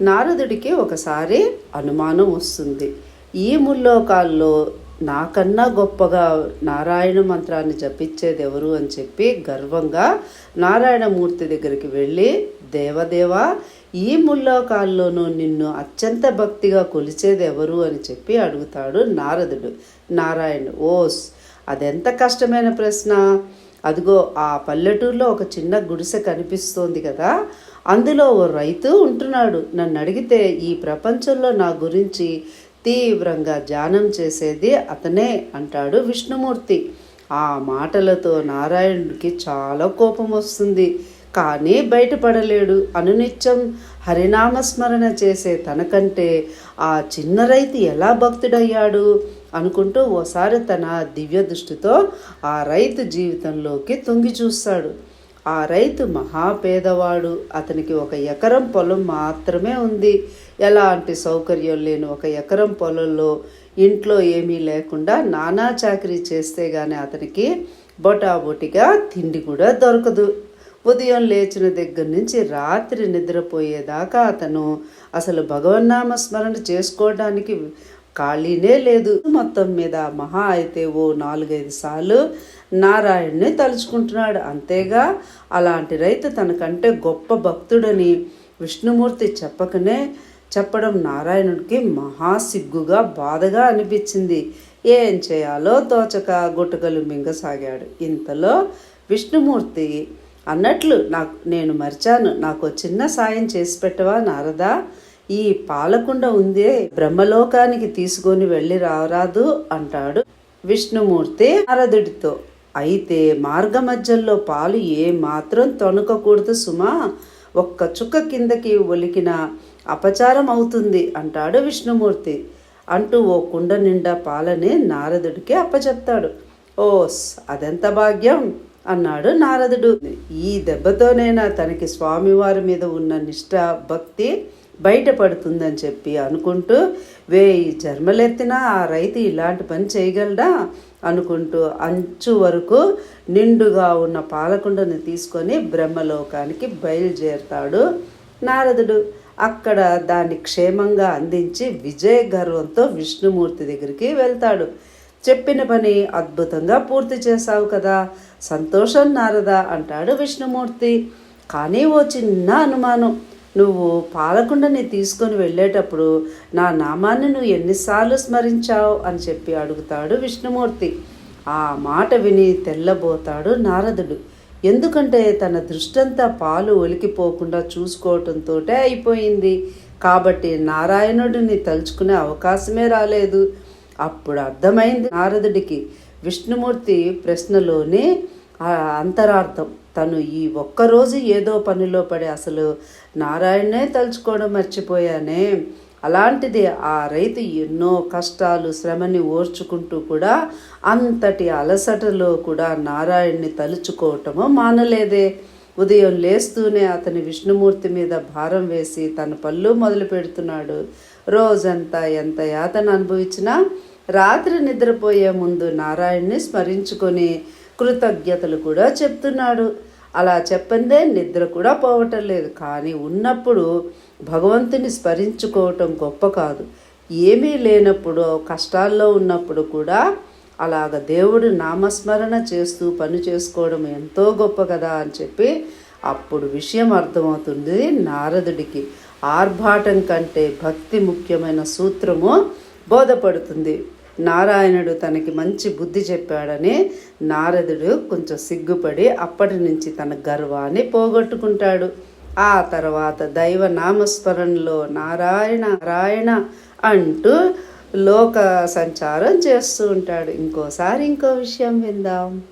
నారదుడికి ఒకసారి అనుమానం వస్తుంది. ఈ ముల్లోకాల్లో నాకన్నా గొప్పగా నారాయణ మంత్రాన్ని జపించేది ఎవరు అని చెప్పి గర్వంగా నారాయణమూర్తి దగ్గరికి వెళ్ళి దేవదేవా ఈ ముల్లోకాల్లోనూ నిన్ను అత్యంత భక్తిగా కొలిచేది ఎవరు అని చెప్పి అడుగుతాడు నారదుడు నారాయణ ఓస్ అదెంత కష్టమైన ప్రశ్న? అదిగో ఆ పల్లెటూరులో ఒక చిన్న గుడిసె కనిపిస్తోంది కదా అందులో ఓ రైతు ఉంటున్నాడు. నన్ను అడిగితే ఈ ప్రపంచంలో నా గురించి తీవ్రంగా ధ్యానం చేసేది అతనే అంటాడు విష్ణుమూర్తి. ఆ మాటలతో నారాయణుడికి చాలా కోపం వస్తుంది. కానీ బయటపడలేడు. అనునిత్యం హరినామస్మరణ చేసే తనకంటే ఆ చిన్న రైతు ఎలా భక్తుడయ్యాడు? అనుకుంటూ ఓసారి తన దివ్య దృష్టితో ఆ రైతు జీవితంలోకి తొంగి చూస్తాడు. ఆ రైతు మహాపేదవాడు. అతనికి ఒక ఎకరం పొలం మాత్రమే ఉంది. ఎలాంటి సౌకర్యం లేని ఒక ఎకరం పొలంలో ఇంట్లో ఏమీ లేకుండా నానా చాకరీ చేస్తే గానీ అతనికి బొటాబొటిగా తిండి కూడా దొరకదు. ఉదయం లేచిన దగ్గర నుంచి రాత్రి నిద్రపోయేదాకా అతను అసలు భగవన్నామ స్మరణ చేసుకోవడానికి ఖాళీనే లేదు. మొత్తం మీద మహా అయితే ఓ నాలుగైదు సార్లు నారాయణ్ణి తలుచుకుంటున్నాడు. అంతేగా అలాంటి రైతు తనకంటే గొప్ప భక్తుడని విష్ణుమూర్తి చెప్పకనే చెప్పడం నారాయణుడికి మహా సిగ్గుగా బాధగా అనిపించింది. ఏం చేయాలో తోచక గుటకలు మింగసాగాడు. ఇంతలో విష్ణుమూర్తి అన్నట్లు నాకు నేను మర్చాను. నాకు చిన్న సాయం చేసి పెట్టవా నారదా? ఈ పాలకుండ ఉందే బ్రహ్మలోకానికి తీసుకొని వెళ్ళి రారాదు అంటాడు విష్ణుమూర్తి నారదుడితో. అయితే మార్గ మధ్యలో పాలు ఏ మాత్రం సుమా. ఒక్క చుక్క కిందకి ఒలికిన అపచారం అవుతుంది అంటాడు విష్ణుమూర్తి. అంటూ ఓ కుండ నిండా పాలని నారదుడికి అప్పచెప్తాడు. ఓస్ అదెంత భాగ్యం? అన్నాడు నారదుడు. ఈ దెబ్బతోనైనా తనకి స్వామివారి మీద ఉన్న నిష్ఠ భక్తి బయటపడుతుందని చెప్పి అనుకుంటూ వేయి జన్మలెత్తినా ఆ రైతు ఇలాంటి పని చేయగలడా అనుకుంటూ అంచు వరకు నిండుగా ఉన్న పాలకుండను తీసుకొని బ్రహ్మలోకానికి బయలుదేరుతాడు నారదుడు. అక్కడ దాన్ని క్షేమంగా అందించి విజయ గర్వంతో విష్ణుమూర్తి దగ్గరికి వెళ్తాడు. చెప్పిన పని అద్భుతంగా పూర్తి చేశావు కదా. సంతోషం నారదా అంటాడు విష్ణుమూర్తి. కానీ ఓ చిన్న అనుమానం. నువ్వు పాలకుండని తీసుకొని వెళ్ళేటప్పుడు నా నామాన్ని నువ్వు ఎన్నిసార్లు స్మరించావు అని చెప్పి అడుగుతాడు విష్ణుమూర్తి. ఆ మాట విని తెల్లబోతాడు నారదుడు. ఎందుకంటే తన దృష్టంతా పాలు ఒలికిపోకుండా చూసుకోవటంతో అయిపోయింది. కాబట్టి నారాయణుడిని తలుచుకునే అవకాశమే రాలేదు. అప్పుడు అర్థమైంది నారదుడికి. విష్ణుమూర్తి ప్రశ్నలోనే అంతరార్థం. తను ఈ ఒక్కరోజు ఏదో పనిలో పడి అసలు నారాయణనే తలుచుకోవడం మర్చిపోయానే. అలాంటిది ఆ రైతు ఎన్నో కష్టాలు శ్రమని ఓర్చుకుంటూ కూడా అంతటి అలసటలో కూడా నారాయణ్ణి తలుచుకోవటము మానలేదే. ఉదయం లేస్తూనే అతని విష్ణుమూర్తి మీద భారం వేసి తన పళ్ళు మొదలు పెడుతున్నాడు. రోజంతా ఎంత యాతన అనుభవించినా రాత్రి నిద్రపోయే ముందు నారాయణ్ణి స్మరించుకొని కృతజ్ఞతలు కూడా చెప్తున్నాడు. అలా చెప్పందే నిద్ర కూడా పోవటం లేదు. కానీ ఉన్నప్పుడు భగవంతుని స్మరించుకోవటం గొప్ప కాదు. ఏమీ లేనప్పుడు కష్టాల్లో ఉన్నప్పుడు కూడా అలాగ దేవుడు నామస్మరణ చేస్తూ పని చేసుకోవడం ఎంతో గొప్ప కదా అని చెప్పి అప్పుడు విషయం అర్థమవుతుంది నారదుడికి. ఆర్భాటం కంటే భక్తి ముఖ్యమైన సూత్రము బోధపడుతుంది. నారాయణుడు తనకి మంచి బుద్ధి చెప్పాడని నారదుడు కొంచెం సిగ్గుపడి అప్పటి నుంచి తన గర్వాన్ని పోగొట్టుకుంటాడు. ఆ తర్వాత దైవ నామస్మరణలో నారాయణ నారాయణ అంటూ లోక సంచారం చేస్తూ ఉంటాడు. ఇంకోసారి ఇంకో విషయం విందాం.